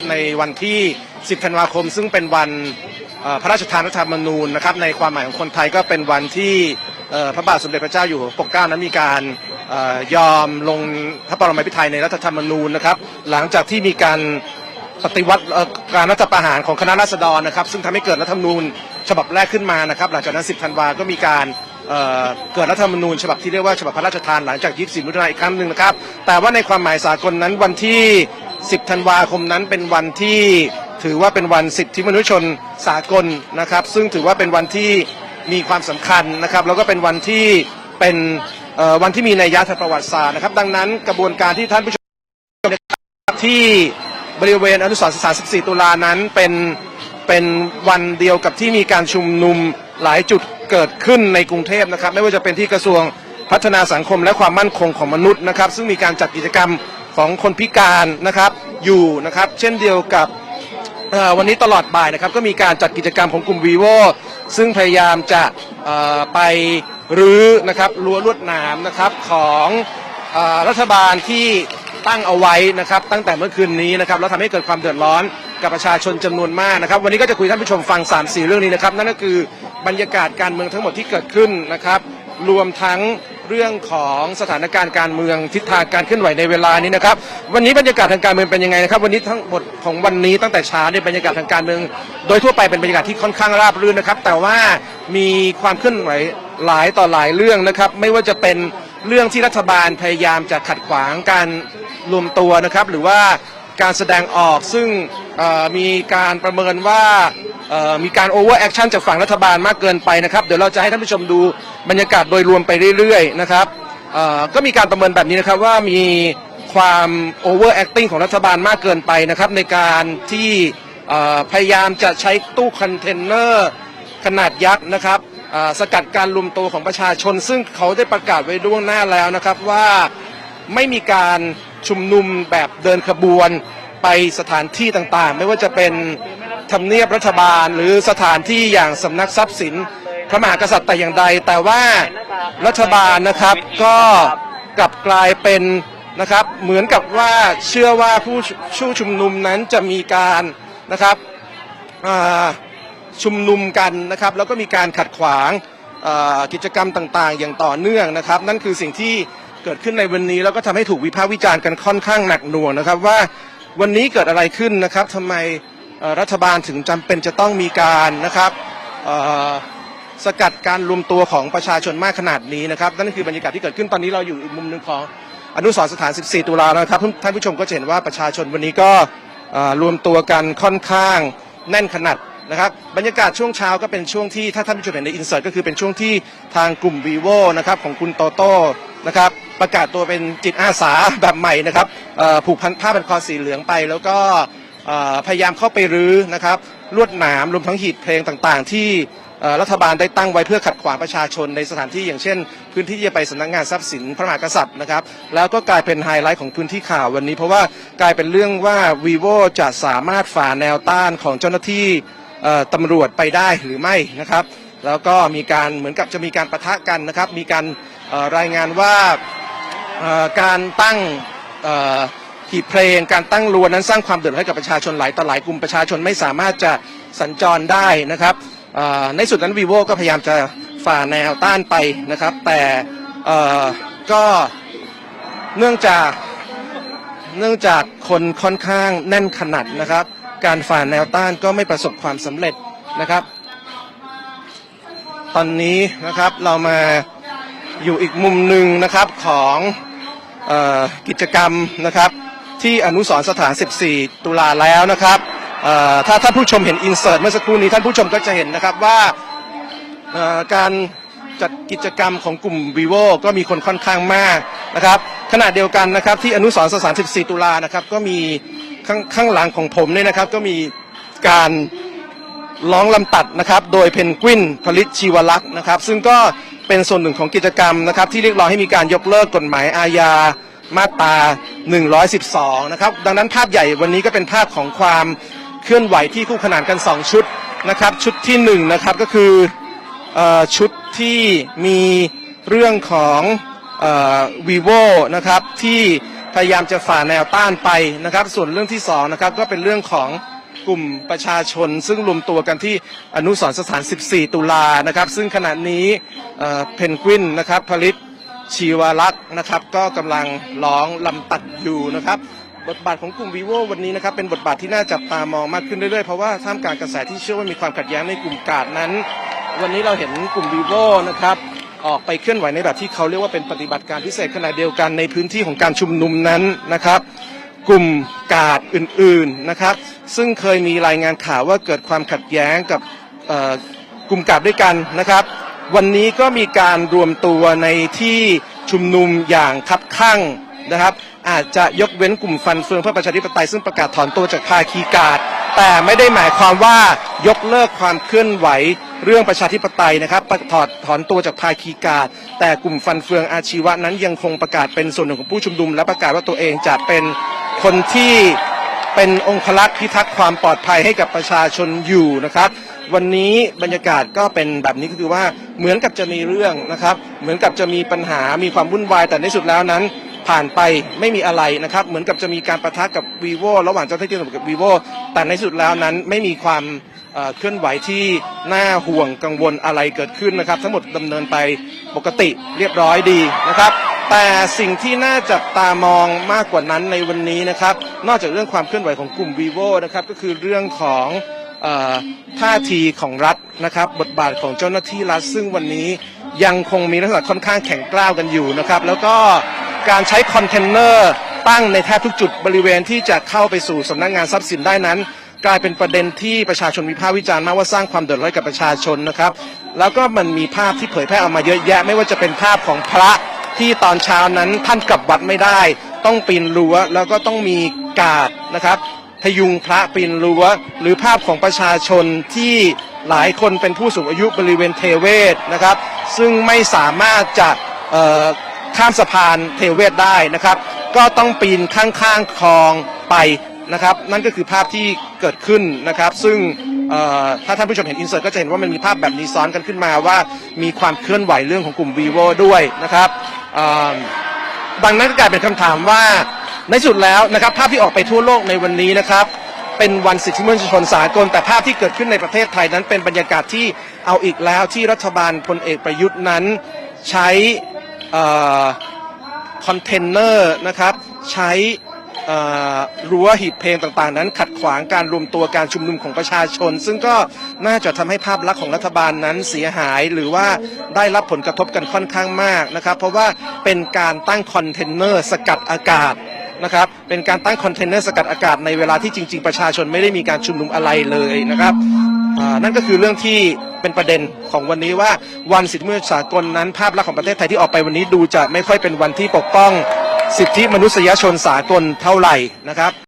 ในวันที่ 10 ธันวาคม ซึ่งเป็นวันพระราชทานรัฐธรรมนูญนะครับในความหมายของคนไทยก็เป็นวันที่พระบาทสมเด็จพระเจ้าอยู่หัวปกเกล้านั้นมีการออยอมลงพระบรมพิไทยในรัฐธรรมนูญนะครับ หลังจากที่มีการปฏิวัติการรัฐประหารของคณะราษฎรนะครับ ซึ่งทำให้เกิดรัฐธรรมนูญฉบับแรกขึ้นมานะครับ หลังจากนั้น 10 ธันวาก็มีการเเกิดรัฐธรรมนูญฉบับที่เรียกว่าฉบับพระราชทานหลังจาก 24มิถุนายนอีกครั้งหนึ่งนะครับ แต่ว่าในความหมายสากลนั้นวันที่ 10 ธันวาคมนั้นเป็นวันที่ถือว่าเป็นวันสิทธิมนุษยชนสากลนะครับ ซึ่งถือว่าเป็นวันที่มีความสำคัญนะครับ แล้วก็เป็นวันที่เป็นวันที่มีนัยยะทางประวัติศาสตร์นะครับ ดังนั้นกระบวนการที่ท่านผู้ชมที่บริเวณอนุสรณ์สถาน14 ตุลานั้นเป็นเป็นวันเดียวกับที่มีการชุมนุมหลายจุดเกิดขึ้นในกรุงเทพนะครับ ไม่ว่าจะเป็นที่กระทรวงพัฒนาสังคมและความมั่นคงของมนุษย์นะครับ ซึ่งมีการจัดกิจกรรม ของคนพิการนะครับอยู่นะครับเช่นเดียวกับวันนี้ตลอดบ่ายนะครับก็มีการจัดกิจกรรมของกลุ่ม vivo ซึ่งพยายามจะไปรื้อนะครับรั้วลวดหนามนะครับของอรัฐบาลที่ตั้งเอาไว้นะครับตั้งแต่เมื่อคืนนี้นะครับแล้วทำให้เกิดความเดือดร้อนกับประชาชนจำนวนมากนะครับ วันนี้ก็จะคุยท่านผู้ชมฟัง 3 4 เรื่องนี้นะครับ นั่นก็คือบรรยากาศการเมืองทั้งหมดที่เกิดขึ้นนะครับ รวมทั้ง เรื่องของสถานการณ์การเมืองทิศทางการเคลื่อนไหวในเวลานี้นะครับ วันนี้บรรยากาศทางการเมืองเป็นยังไงนะครับ วันนี้ทั้งหมดของวันนี้ตั้งแต่เช้าเนี่ยบรรยากาศทางการเมือง โดยทั่วไปเป็นบรรยากาศที่ค่อนข้างราบรื่นนะครับ แต่ว่ามีความเคลื่อนไหวหลายต่อหลายเรื่องนะครับ ไม่ว่าจะเป็นเรื่องที่รัฐบาลพยายามจะขัดขวางการรวมตัวนะครับ หรือว่าการแสดงออกซึ่งมีการประเมินว่า มีการโอเวอร์แอคชั่นจากฝั่งรัฐบาลมากเกินไปนะครับ เดี๋ยวเราจะให้ท่านผู้ชมดูบรรยากาศโดยรวมไปเรื่อยๆนะครับก็มีการประเมินแบบนี้นะครับว่ามีความโอเวอร์แอคติ้งของรัฐบาลมากเกินไปนะครับในการที่พยายามจะใช้ตู้คอนเทนเนอร์ขนาดยักษ์นะครับสกัดการรวมตัวของประชาชน ซึ่งเขาได้ประกาศไว้ล่วงหน้าแล้วนะครับว่าไม่มีการชุมนุมแบบเดินขบวนไปสถานที่ต่างๆ ไม่ว่าจะเป็น ทำเนียบรัฐบาล หรือสถานที่อย่างสำนักทรัพย์สินพระมหากษัตริย์แต่อย่างใด แต่ว่ารัฐบาลนะครับก็กลับกลายเป็นนะครับเหมือนกับว่าเชื่อว่าผู้ชูชุมนุมนั้นจะมีการนะครับชุมนุมกันนะครับ แล้วก็มีการขัดขวางกิจกรรมต่างๆ อย่างต่อเนื่องนะครับ นั่นคือสิ่งที่เกิดขึ้นในวันนี้แล้วก็ทำให้ถูกวิพากษ์วิจารณ์กันค่อนข้างหนักหน่วงนะครับ ว่าวันนี้เกิดอะไรขึ้นนะครับทำไม รัฐบาลถึงจำเป็นจะต้องมีการนะครับสกัดการรวมตัวของประชาชนมากขนาดนี้นะครับนั่นคือบรรยากาศที่เกิดขึ้นตอนนี้เราอยู่อีกมุมหนึ่งของอนุสรณ์สถาน 14 ตุลานะครับท่านผู้ชมก็จะเห็นว่าประชาชนวันนี้ก็รวมตัวกันค่อนข้างแน่นขนาดนะครับบรรยากาศช่วงเช้าก็เป็นช่วงที่ถ้าท่านผู้ชมเห็นในอินเสิร์ตก็คือเป็นช่วงที่ทางกลุ่ม vivo นะครับของคุณโตโต้นะครับประกาศตัวเป็นจิตอาสาแบบใหม่นะครับผูกพันผ้าพันคอสีเหลืองไปแล้วก็ พยายามเข้าไปรื้อนะครับลวดหนามรวมทั้งหีดเพลงต่างๆ ที่รัฐบาลได้ตั้งไว้เพื่อขัดขวางประชาชนในสถานที่อย่างเช่น พื้นที่จะไปสำนักงานทรัพย์สินพระมหากษัตริย์นะครับ แล้วก็กลายเป็นไฮไลท์ของพื้นที่ข่าววันนี้ เพราะว่ากลายเป็นเรื่องว่า vivo จะสามารถฝ่าแนวต้านของเจ้าหน้าที่ตำรวจไปได้หรือไม่นะครับ แล้วก็มีการเหมือนกับจะมีการประทะกันนะครับ มีการรายงานว่าการตั้ง หีบเพลงการตั้งรั้วนั้นสร้างความเดือดร้อนให้กับประชาชนหลายต่อหลายกลุ่มประชาชนไม่สามารถจะสัญจรได้นะครับในสุดนั้น vivo ก็พยายามจะฝ่าแนวต้านไปนะครับ แต่ก็เนื่องจากเนื่องจากคนค่อนข้างแน่นขนาดนะครับ การฝ่าแนวต้านก็ไม่ประสบความสำเร็จนะครับ ตอนนี้นะครับเรามาอยู่อีกมุมหนึ่งนะครับของออกิจกรรมนะครับ ที่อนุสรณ์สถาน 14 ตุลาแล้วนะครับถ้าท่านผู้ชมเห็นอินเสิร์ตเมื่อสักครู่นี้ท่านผู้ชมก็จะเห็นนะครับว่าการจัดกิจกรรมของกลุ่ม vivo ก็มีคนค่อนข้างมากนะครับขณะเดียวกันนะครับที่อนุสรณ์สถาน 14 ตุลานะครับก็มีข้างข้างหลังของผมเนี่ยนะครับก็มีการร้องลำตัดนะครับโดยเพนกวินผลิตชีวลักษณ์นะครับ ซึ่งก็เป็นส่วนหนึ่งของกิจกรรมนะครับที่เรียกร้องให้มีการยกเลิกกฎหมายอาญา มาตรา112 นะครับ ดังนั้นภาพใหญ่วันนี้ก็เป็นภาพของความเคลื่อนไหวที่คู่ขนานกัน 2 ชุดนะครับ ชุดที่1นงนะครับก็คืออชุดที่มีเรื่องของวีโวนะครับที่พยายามจะฝ่าแนวต้านไปนะครับ ส่วนเรื่องที่สองนะครับก็เป็นเรื่องของกลุ่มประชาชน ซึ่งรวมตัวกันที่อนุสรสถาน 14 ตุลานะครับ ซึ่งขณะนี้เพนกวินนะครับผลิต ชีวรักษ์นะครับ ก็กำลังร้องลำตัดอยู่นะครับบทบาทของกลุ่ม vivo วันนี้นะครับเป็นบทบาทที่น่าจับตามองมากขึ้นเรื่อยๆ เพราะว่าท่ามกลางกระแสที่เชื่อว่ามีความขัดแย้งในกลุ่มกาดนั้น วันนี้เราเห็นกลุ่ม vivo นะครับออกไปเคลื่อนไหวในแบบที่เขาเรียกว่าเป็นปฏิบัติการพิเศษขณะเดียวกันในพื้นที่ของการชุมนุมนั้นนะครับกลุ่มกาดอื่นๆนะครับ ซึ่งเคยมีรายงานข่าวว่าเกิดความขัดแย้งกับกลุ่มกาดด้วยกันนะครับ วันนี้ก็มีการรวมตัวในที่ชุมนุมอย่างคับคั่งนะครับ อาจจะยกเว้นกลุ่มฟันเฟืองเพื่อประชาธิปไตยซึ่งประกาศถอนตัวจากภาคีกาดแต่ไม่ได้หมายความว่ายกเลิกความเคลื่อนไหวเรื่องประชาธิปไตยนะครับถอดถอนตัวจากภาคีกาดแต่กลุ่มฟันเฟืองอาชีวะนั้นยังคงประกาศเป็นส่วนหนึ่งของผู้ชุมนุม และประกาศว่าตัวเองจะเป็นคนที่เป็นองคลักษ์พิทักษ์ความปลอดภัยให้กับประชาชนอยู่นะครับ วันนี้บรรยากาศก็เป็นแบบนี้ก็คือว่าเหมือนกับจะมีเรื่องนะครับ เหมือนกับจะมีปัญหามีความวุ่นวายแต่ในสุดแล้วนั้น ผ่านไปไม่มีอะไรนะครับ เหมือนกับจะมีการประทะกับ vivo ระหว่างเจ้าหน้าที่ตำรวจกับ vivo แต่ในสุดแล้วนั้นไม่มีความเเคลื่อนไหวที่น่าห่วงกังวลอะไรเกิดขึ้นนะครับ ทั้งหมดดำเนินไปปกติเรียบร้อยดีนะครับ แต่สิ่งที่น่าจับตามองมากกว่านั้นในวันนี้นะครับ นอกจากเรื่องความเคลื่อนไหวของกลุ่ม vivo นะครับก็คือเรื่องของ ท่าทีของรัฐนะครับ บทบาทของเจ้าหน้าที่รัฐ ซึ่งวันนี้ยังคงมีลักษณะค่อนข้างแข็งกร้าวกันอยู่นะครับ แล้วก็การใช้คอนเทนเนอร์ตั้งในแทบทุกจุดบริเวณที่จะเข้าไปสู่สำนักงานทรัพย์สินได้นั้น กลายเป็นประเด็นที่ประชาชนวิพากษ์วิจารณ์มากว่าสร้างความเดือดร้อนกับประชาชนนะครับ แล้วก็มันมีภาพที่เผยแพร่ออกมาเยอะแยะ ไม่ว่าจะเป็นภาพของพระที่ตอนเช้านั้นท่านกลับวัดไม่ได้ ต้องปีนรั้วแล้วก็ต้องมีกาดนะครับ พยุงพระปีนรั้วหรือภาพของประชาชนที่หลายคนเป็นผู้สูงอายุบริเวณเทเวศนะครับ ซึ่งไม่สามารถจะข้ามสะพานเทเวศได้นะครับ ก็ต้องปีนข้างๆคลองไปนะครับ นั่นก็คือภาพที่เกิดขึ้นนะครับ ซึ่งถ้าท่านผู้ชมเห็นอินเสิร์ตก็จะเห็นว่ามันมีภาพแบบนี้ซ้อนกันขึ้นมาว่ามีความเคลื่อนไหวเรื่องของกลุ่ม vivo ด้วยนะครับดังนั้นก็กลายเป็นคำถามว่า ในสุดแล้วนะครับภาพที่ออกไปทั่วโลกในวันนี้นะครับเป็นวันสิทธิมนุษยชนสากล แต่ภาพที่เกิดขึ้นในประเทศไทยนั้นเป็นบรรยากาศที่เอาอีกแล้วที่รัฐบาลพลเอกประยุทธ์นั้นใช้คอนเทนเนอร์นะครับใช้รั้วหีบเพลงต่างๆ นั้นขัดขวางการรวมตัวการชุมนุมของประชาชน ซึ่งก็น่าจะทำให้ภาพลักษณ์ของรัฐบาลนั้นเสียหาย หรือว่าได้รับผลกระทบกันค่อนข้างมากนะครับ เพราะว่าเป็นการตั้งคอนเทนเนอร์สกัดอากาศ นะครับเป็นการตั้งคอนเทนเนอร์สกัดอากาศในเวลาที่จริง ๆ ประชาชนไม่ได้มีการชุมนุมอะไรเลยนะครับนั่นก็คือเรื่องที่เป็นประเด็นของวันนี้ว่าวันสิทธิมนุษยสากลนั้นภาพลักษณ์ของประเทศไทยที่ออกไปวันนี้ดูจะไม่ค่อยเป็นวันที่ปกป้อง สิทธิมนุษยชนสากลเท่าไหร่นะครับ